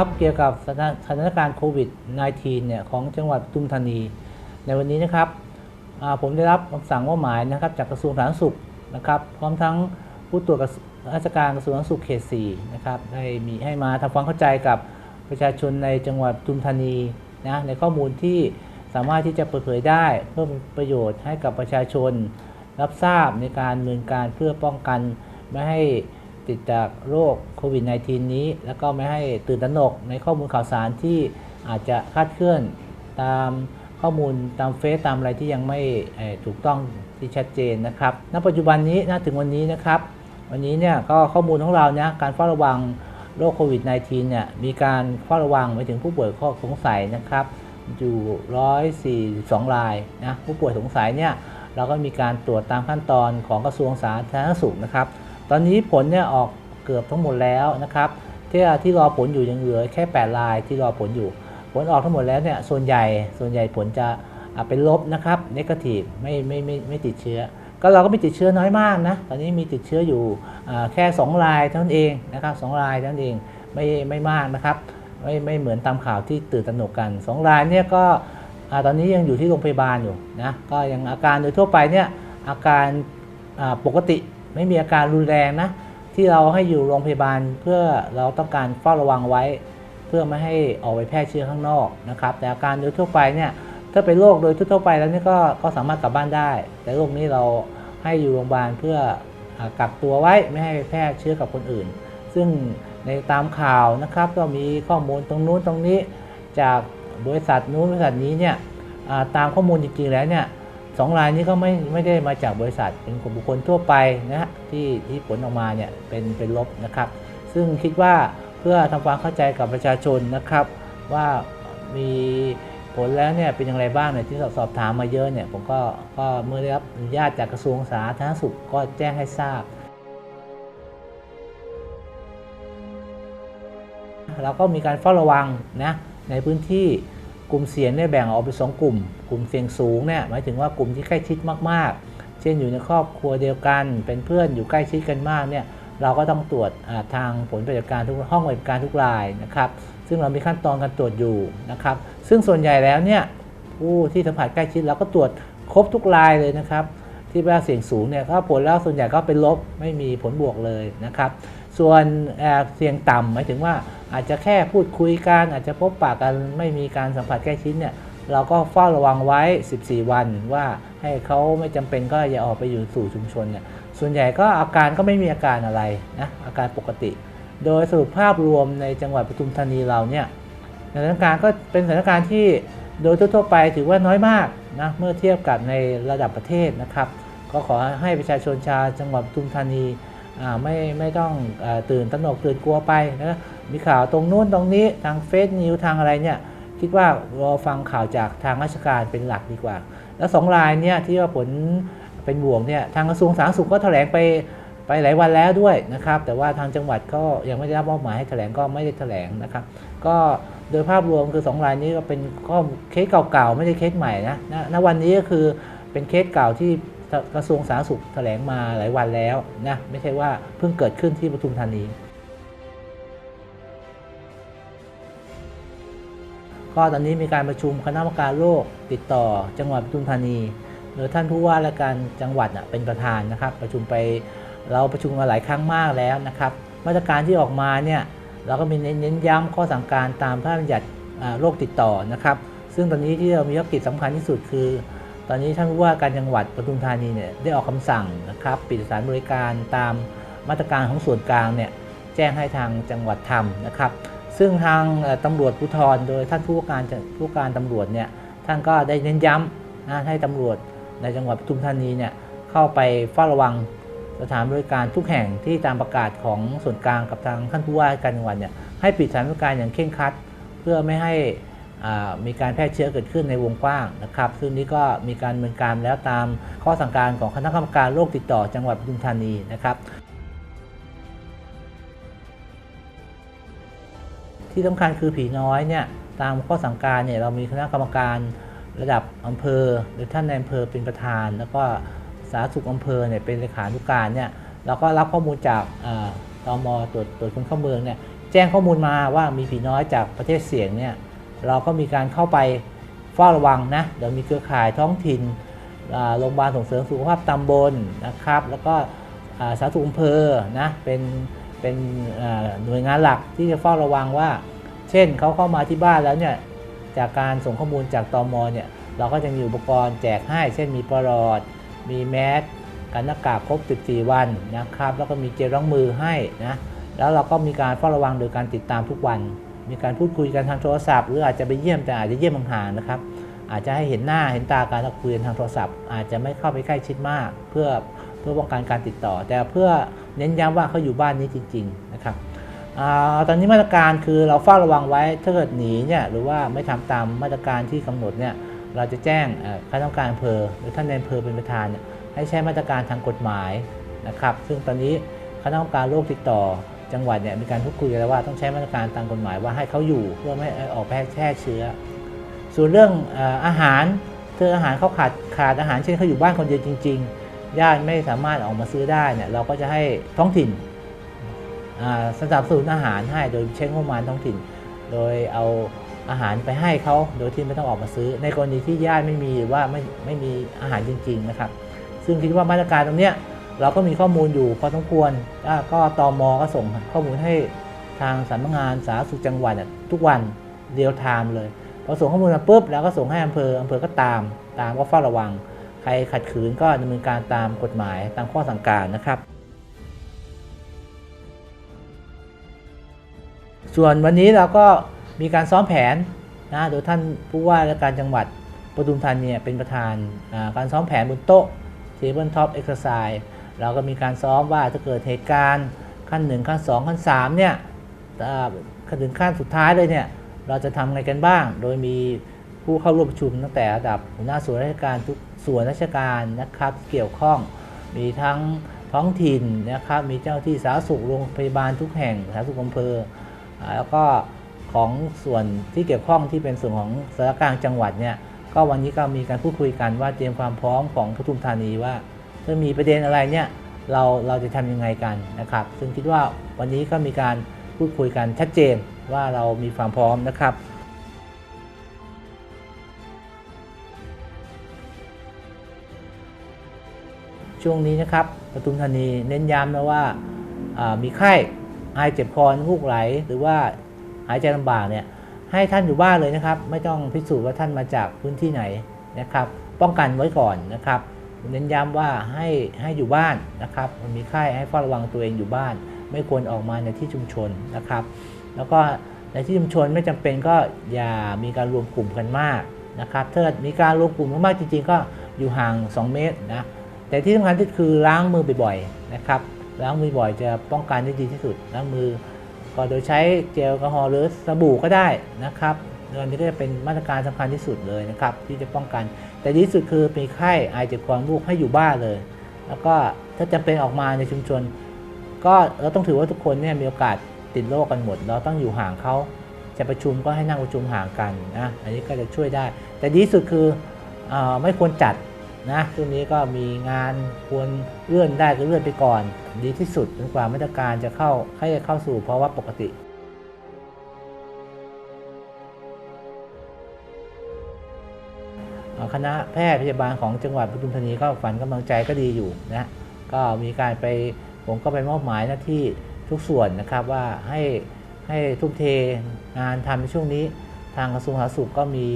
ครับเกี่ยวกับสถานการณ์โควิด -19 เนี่ยของจังหวัดปทุมธานี ในวันนี้นะครับผมได้รับคำสั่งว่าหมายนะครับจากกระทรวงสาธารณสุขนะครับพร้อมทั้งผู้ตรวจระทรวงราชการกระทรวงสาธารณสุขเขต4นะครับได้มีให้มาทำความเข้าใจกับประชาชนในจังหวัดปทุมธานีนะในข้อมูลที่สามารถที่จะเปิดเผยได้เพื่อเป็นประโยชน์ให้กับประชาชน รับทราบในการดำเนินการเพื่อป้องกันไม่ให้ ติดจากโรคโควิด -19 นี้ แล้วก็ไม่ให้ตื่นตระหนกในข้อมูลข่าวสารที่อาจจะคลาดเคลื่อนตามข้อมูลตามเฟซตามอะไรที่ยังไม่ถูกต้องที่ชัดเจนนะครับ ณ ปัจจุบันนี้นะถึงวันนี้นะครับ วันนี้เนี่ยก็ข้อมูลของเราเนี่ยการเฝ้าระวังโรคโควิด -19 เนี่ยมีการเฝ้าระวังไปถึงผู้ป่วยข้อสงสัยนะครับ อยู่ 142 รายนะผู้ป่วยสงสัยเนี่ยเราก็มีการตรวจตามขั้นตอนของกระทรวงสาธารณสุขนะครับ ตอนนี้ผลเนี่ยออกเกือบทั้งหมดแล้วนะครับที่ที่รอผลอยู่ยังเหลือแค่8รายที่รอผลอยู่ ผลออกทั้งหมดแล้วเนี่ยส่วนใหญ่ส่วนใหญ่ผลจะเป็นลบนะครับเนกาทีฟไม่ไม่ไม่ไม่ติดเชื้อ ก็เราก็มีติดเชื้อน้อยมากนะตอนนี้มีติดเชื้ออยู่แค่2รายเท่านั้นเองนะครับสองรายเท่านั้นเองไม่ไม่มากนะครับไม่ไม่เหมือนตามข่าวที่ตื่นตระหนกกัน 2 รายเนี่ยก็อตอนนี้ยังอยู่ที่โรงพยาบาลอยู่นะก็ยังอาการโดยทั่วไปเนี่ยอาการปกติ ไม่มีอาการรุนแรงนะ ที่เราให้อยู่โรงพยาบาลเพื่อเราต้องการเฝ้าระวังไว้ เพื่อไม่ให้ออกไปแพร่เชื้อข้างนอกนะครับ แต่อาการโดยทั่วไปเนี่ยถ้าเป็นโรคโดยทั่วไปแล้วนี่ก็ก็สามารถกลับบ้านได้ แต่โรคนี้เราให้อยู่โรงพยาบาลเพื่ออกักตัวไว้ไม่ให้แพร่เชื้อกับคนอื่น ซึ่งในตามข่าวนะครับก็มีข้อมูลตรงนู้นตรงนี้ จากบริษัทนู้นบริษัทนี้เนี่ยตามข้อมูลจริงๆแล้วเนี่ย สองรายนี้ก็ไม่ไม่ได้มาจากบริษัทเป็นกลุ่มบุคคลทั่วไปนะฮะที่ที่ผลออกมาเนี่ยเป็นเป็นลบนะครับ ซึ่งคิดว่าเพื่อทำความเข้าใจกับประชาชนนะครับ ว่ามีผลแล้วเนี่ยเป็นอย่างไรบ้างเนี่ยที่สอบถามมาเยอะเนี่ยผมก็ก็เมื่อได้รับอนุญาตจากกระทรวงสาธารณสุขก็แจ้งให้ทราบ เราก็มีการเฝ้าระวังนะในพื้นที่ กลุ่มเสี่ยงเนี่ยแบ่งออกเป็นสองกลุ่ม กลุ่มเสี่ยงสูงเนี่ยหมายถึงว่ากลุ่มที่ใกล้ชิดมากๆ เช่นอยู่ในครอบครัวเดียวกัน เป็นเพื่อนอยู่ใกล้ชิดกันมากเนี่ยเราก็ต้องตรวจทางผลปฏิบัติการทุกห้องปฏิบัติการทุกรายนะครับซึ่งเรามีขั้นตอนการตรวจอยู่นะครับ ซึ่งส่วนใหญ่แล้วเนี่ยผู้ที่สัมผัสใกล้ชิดเราก็ตรวจครบทุกรายเลยนะครับ ที่ว่าเสี่ยงสูงเนี่ยก็ผลแล้วส่วนใหญ่ก็เป็นลบไม่มีผลบวกเลยนะครับ ส่วนเอ่อเสี่ยงต่ำหมายถึงว่า อาจจะแค่พูดคุยกันอาจจะพบปะกันไม่มีการสัมผัสใกล้ชิดเนี่ยเราก็เฝ้าระวังไว้ 14 วันว่าให้เขาไม่จำเป็นก็อย่าออกไปอยู่สู่ชุมชนเนี่ยส่วนใหญ่ก็อาการก็ไม่มีอาการอะไรนะอาการปกติ โดยสรุปภาพรวมในจังหวัดปทุมธานีเราเนี่ยสถานการณ์ก็เป็นสถานการณ์ที่โดยทั่วไปถือว่าน้อยมากนะเมื่อเทียบกับในระดับประเทศนะครับ ก็ขอให้ประชาชนชาวจังหวัดปทุมธานี ไม่ไม่ต้องอตื่นตระหนกตื่นกลัวไปนะมีข่าวตรงนู้นตรงนี้ทางเฟซนิวทางอะไรเนี่ยคิดว่ารอฟังข่าวจากทางราชการเป็นหลักดีกว่า แล้วสองรายเนี่ยที่ว่าผลเป็นบวกเนี่ยทางกระทรวงสาธารณสุขก็แถลงไปไปหลายวันแล้วด้วยนะครับ แต่ว่าทางจังหวัดก็ยังไม่ได้รับมอบหมายให้แถลงก็ไม่ได้แถลงนะครับ ก็โดยภาพรวมคือ 2 รายนี้ก็เป็นข้อเคสเก่าๆ ไม่ใช่เคสใหม่นะณณวันนี้ก็คือเป็นเคสเก่าที่ กระทรวงสาธารณสุขแถลงมาหลายวันแล้วนะไม่ใช่ว่าเพิ่งเกิดขึ้นที่ปทุมธานี ก็ตอนนี้มีการประชุมคณะกรรมการโรคติดต่อจังหวัดปทุมธานีโดยท่านผู้ว่าราชการจังหวัดเป็นประธานนะครับ ประชุมไปเราประชุมมาหลายครั้งมากแล้วนะครับ มาตรการที่ออกมาเนี่ยเราก็มีเน้นย้ำข้อสั่งการตามพระราชบัญญัติโรคติดต่อนะครับ ซึ่งตอนนี้ที่เรามีภารกิจสำคัญที่สุดคือ ตอนนี้ท่านผู้ว่าการจังหวัดปทุมธานีเนี่ยได้ออกคำสั่งนะครับปิดสถานบริการตามมาตรการของส่วนกลางเนี่ยแจ้งให้ทางจังหวัดทำนะครับ ซึ่งทางเอ่อตำรวจภูธรโดยท่านผู้ว่าการผู้การตำรวจเนี่ยท่านก็ได้เน้นย้ำนะให้ตำรวจในจังหวัดปทุมธานีเนี่ยเข้าไปเฝ้าระวังสถานบริการทุกแห่งที่ตามประกาศของส่วนกลางกับทางท่านผู้ว่าการจังหวัดเนี่ยให้ปิดสถานบริการอย่างเคร่งครัด เพื่อไม่ให้ มีการแพร่เชื้อเกิดขึ้นในวงกว้างนะครับ ซึ่งนี้ก็มีการดำเนินการแล้วตามข้อสั่งการของคณะกรรมการโรคติดต่อจังหวัดปทุมธานีนะครับ ที่สำคัญคือผีน้อยเนี่ยตามข้อสั่งการเนี่ยเรามีคณะกรรมการระดับอำเภอ หรือท่านในอำเภอเป็นประธาน แล้วก็สาธารณสุขอำเภอเนี่ยเป็นเลขานุการเนี่ยเราก็รับข้อมูลจากอ่าตมตรวจตรวจคนเข้าเมืองเนี่ยแจ้งข้อมูลมาว่ามีผีน้อยจากประเทศเสี่ยงเนี่ย เราก็มีการเข้าไปเฝ้าระวังนะเดี๋ยวมีเครือข่ายท้องถิ่นโรงพยาบาลส่งเสริมสุขภาพตำบลนะครับ แล้วก็สาธารณสุขอำเภอนะเป็นเป็นหน่วยงานหลักที่จะเฝ้าระวังว่า เช่นเขาเข้ามาที่บ้านแล้วเนี่ยจากการส่งข้อมูลจากตอมเนี่ยเราก็จะมีอุปกรณ์แจกให้ เช่นมีปลอด มีแมสกันหน้ากากครบ 14 วันนะครับ แล้วก็มีเจลล้างมือให้นะแล้วเราก็มีการเฝ้าระวังโดยการติดตามทุกวัน มีการพูดคุยกันทางโทรศัพท์ หรืออาจจะไปเยี่ยมแต่อาจจะเยี่ยมห่างๆนะครับ อาจจะให้เห็นหน้าเห็นตาการคุยกันทางโทรศัพท์ อาจจะไม่เข้าไปใกล้ชิดมาก เพื่อเพื่อป้องกันการติดต่อ แต่เพื่อเน้นย้ำว่าเขาอยู่บ้านนี้จริง ๆ นะครับอตอนนี้มาตรการคือเราเฝ้าระวังไว้ถ้าเกิดหนีเนี่ยหรือว่าไม่ทำตามมาตรการที่กำหนดเนี่ยเราจะแจ้งคณะกรรมการอำเภอ หรือท่านในอำเภอเป็นประธานให้ใช้มาตรการทางกฎหมายนะครับ ซึ่งตอนนี้คณะกรรมการโรคติดต่อ จังหวัดเนี่ยมีการพูดคุยกันแล้วว่าต้องใช้มาตรการตามกฎหมายว่าให้เขาอยู่เพื่อไม่ให้ออกแพร่แพร่เชื้อ ส่วนเรื่องอาหารเธออาหารเขาขาดขาดอาหารเช่นเขาอยู่บ้านคนเดียวจริง ๆ ญาติไม่สามารถออกมาซื้อได้เนี่ยเราก็จะให้ท้องถิ่นสนับสนุนอาหารให้โดยใช้งบประมาณท้องถิ่น โดยเอาอาหารไปให้เขาโดยที่ไม่ต้องออกมาซื้อ ในกรณีที่ญาติไม่มีหรือว่าไม่ไม่มีอาหารจริง ๆ นะครับ ซึ่งคิดว่ามาตรการตรงเนี้ย เราก็มีข้อมูลอยู่พอสมควรก็ตอมอก็ส่งข้อมูลให้ทางสำนักงานสาธารณสุขจังหวัดทุกวันเรียลไทม์เลยพอส่งข้อมูลมาปุ๊บแล้วก็ส่งให้อำเภออำเภอก็ตาม ตามก็เฝ้าระวัง ใครขัดขืนก็ดำเนินการตามกฎหมายตามข้อสั่งการนะครับ ส่วนวันนี้เราก็มีการซ้อมแผนนะโดยท่านผู้ว่าราชการจังหวัดปทุมธานีเนี่ยเป็นประธานการซ้อมแผนบนโต๊ะ Table Top Exercise เราก็มีการซ้อมว่าถ้าเกิดเหตุการณ์ขั้น 1 ขั้น 2 ขั้น3เนี่ยอ่าขั้นถึงขั้นสุดท้ายเลยเนี่ยเราจะทำไงกันบ้าง โดยมีผู้เข้าร่วมประชุมตั้งแต่ระดับหัวหน้าส่วนราชการทุกส่วนราชการนะครับเกี่ยวข้องมีทั้งท้องถิ่นนะครับมีเจ้าที่สาธารณสุขโรงพยาบาลทุกแห่งสาธารณสุขอำเภอแล้วก็ของส่วนที่เกี่ยวข้องที่เป็นส่วนของสารกลางจังหวัดเนี่ยก็วันนี้ก็มีการพูดคุยกันว่าเตรียมความพร้อมของปทุมธานีว่า ถ้ามีประเด็นอะไรเนี่ยเราเราจะทำยังไงกันนะครับ ซึ่งคิดว่าวันนี้ก็มีการพูดคุยกันชัดเจนว่าเรามีความพร้อมนะครับช่วงนี้นะครับปทุมธานีเน้นย้ำนะว่าามีไข้ไอเจ็บคอนูกไหล หรือว่าหายใจลำบากเนี่ยให้ท่านอยู่บ้านเลยนะครับ ไม่ต้องพิสูจน์ว่าท่านมาจากพื้นที่ไหนนะครับ ป้องกันไว้ก่อนนะครับ เน้นย้ำว่าให้ให้อยู่บ้านนะครับมันมีไข้ให้เฝ้าระวังตัวเองอยู่บ้าน ไม่ควรออกมาในที่ชุมชนนะครับ แล้วก็ในที่ชุมชนไม่จำเป็นก็อย่ามีการรวมกลุ่มกันมากนะครับถ้ามีการรวมกลุ่มกันมากจริง ๆ ก็อยู่ห่าง 2 เมตรนะแต่ที่สำคัญที่คือล้างมือบ่อยๆนะครับล้างมือบ่อยจะป้องกันได้ดีที่สุดล้างมือก็โดยใช้เจลแอลกอฮอล์หรือสบู่ก็ได้นะครับเรื่องนี้ก็จะเป็นมาตรการสำคัญที่สุดเลยนะครับ ที่จะป้องกัน แต่ดีที่สุดคือมีไข้ไอเจ็บคอมูกให้อยู่บ้านเลย แล้วก็ถ้าจำเป็นออกมาในชุมชน ก็เราต้องถือว่าทุกคนเนี่ยมีโอกาสติดโรคกันหมด เราต้องอยู่ห่างเขาจะประชุมก็ให้นั่งประชุมห่างกันนะอันนี้ก็จะช่วยได้ แต่ดีที่สุดคืออไม่ควรจัดนะช่วงนี้ก็มีงานควรเลื่อนได้ก็เลื่อนไปก่อน ดีที่สุดจนกว่ามาตรการจะเข้าให้เข้าสู่ภาวะปกติ คณะแพทย์พยาบาลของจังหวัดปทุมธานีก็ฝันกำลังใจก็ดีอยู่นะก็มีการไปผมก็ไปมอบหมายหน้าที่ทุกส่วนนะครับว่าให้ให้ทุ่มเทงานทำในช่วงนี้ ทางกระทรวงสาธารณสุขก็มี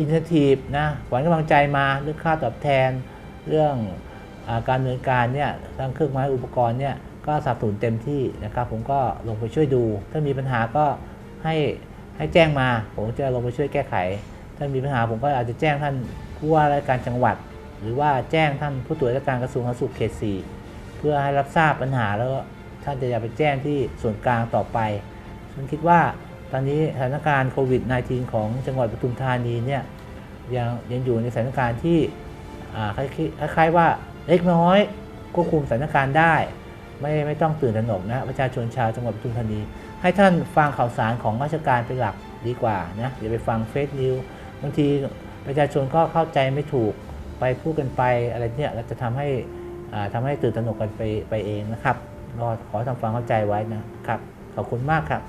อินเทอร์ทีฟนะขวัญกำลังใจมาเรื่องค่าตอบแทน เรื่องอการดำเนินการเนี่ยทั้งเครื่องไม้อุปกรณ์เนี่ยก็สนับสนุนเต็มที่นะครับผมก็ลงไปช่วยดู ถ้ามีปัญหาก็ให้ให้แจ้งมา ผมจะลงไปช่วยแก้ไข ถ้ามีปัญหาผมก็อาจจะแจ้งท่านผู้ว่าราชการจังหวัด หรือว่าแจ้งท่านผู้ตรวจราชการกระทรวงสาธารณสุขเขตสี่เพื่อให้รับทราบปัญหาแล้วท่านจะอย่าไปแจ้งที่ส่วนกลางต่อไปฉันคิดว่าตอนนี้สถานการณ์โควิด -19 ของจังหวัดปทุมธานีเนี่ยยังยังอยู่ในสถานการณ์ที่คล้ายๆคล้ายๆว่าเล็กน้อยควบคุมสถานการณ์ได้ ไม่ไม่ต้องตื่นตระหนกนะประชาชนชาวจังหวัดปทุมธานี ให้ท่านฟังข่าวสารของราชการเป็นหลักดีกว่านะอย่าไปฟังเฟซนิว บางทีประชาชนก็เข้าใจไม่ถูกไปพูดกันไปอะไรเนี่ยเราจะทำให้อ่าทำให้ตื่นตระหนกกันไปไปเองนะครับรอขอทำความเข้าใจไว้นะครับ ขอบคุณมากครับ